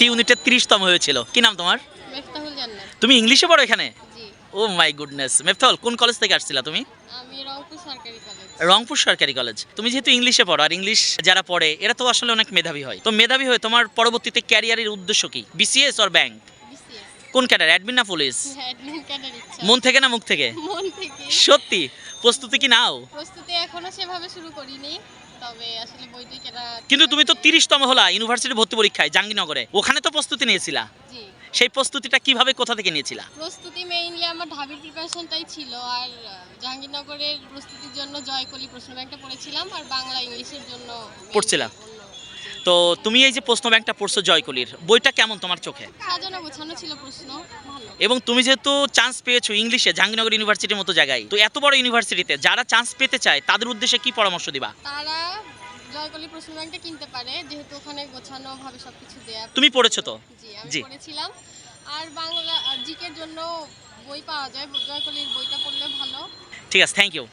C ইউনিটের তিরিশতম হয়েছিল। কি নাম তোমার? তুমি ইংলিশে পড়ো এখানে? ও মাই গুডনেস। মেফতল কোন কলেজ থেকে আসছিলা তুমি? রংপুর সরকারি কলেজ। তুমি যেহেতু ইংলিশে পড়ো আর ইংলিশ যারা পড়ে এরা তো আসলে অনেক মেধাবী হয়। তো মেধাবী হয়ে তোমার পরবর্তীতে ক্যারিয়ারের উদ্দেশ্য কি? বিসিএস অর ব্যাংক কোন ক্যাডার অ্যাডমিন না পুলিশ ইচ্ছা। মন থেকে না মুখ থেকে। সত্যি? প্রস্তুতি কি নাও? প্রস্তুতি এখনও সেভাবে শুরু করিনি তবে আসলে বইটি কেনা কিন্তু তুমি তো তিরিশতম হলা ইউনিভার্সিটি ভর্তি পরীক্ষায় জাহাঙ্গীরনগরে। ওখানে তো প্রস্তুতি নিয়েছিলা। জি। সেই প্রস্তুতিটা কীভাবে কোথা থেকে নিয়েছিলা? প্রস্তুতি মেইনলি আমার ঢাবি প্রিপারেশনটাই ছিল আর জাহাঙ্গীরনগরের প্রস্তুতির জন্য জয়কলি প্রশ্ন ব্যাংকটা পড়েছিলাম আর বাংলা ইংলিশের জন্য mainly পড়ছিলা? অন্য- তো তুমি এই যে প্রশ্ন ব্যাংকটা পড়ছো জয়কলির বইটা কেমন তোমার চোখে? সাজানো ছিল প্রশ্ন এবং তুমি যেহেতু চান্স পেয়েছ ইংলিশে জাহাঙ্গীরনগর ইউনিভার্সিটির মতো জায়গায় তো এত বড় ইউনিভার্সিটিতে যারা চান্স পেতে চায় তাদের উদ্দেশ্যে কি পরামর্শ দিবা? তারা জয়কলি প্রশ্ন ব্যাংকটা কিনতে পারে যেহেতু ওখানে গোছানো ভাবে সবকিছু দেয়া। তুমি পড়েছো তো? জি জি। পড়েছিলাম। আর বাংলা জিকের জন্য বই পাওয়া যায় জয়কলির বইটা পড়লে ভালো। ঠিক আছে থ্যাংক ইউ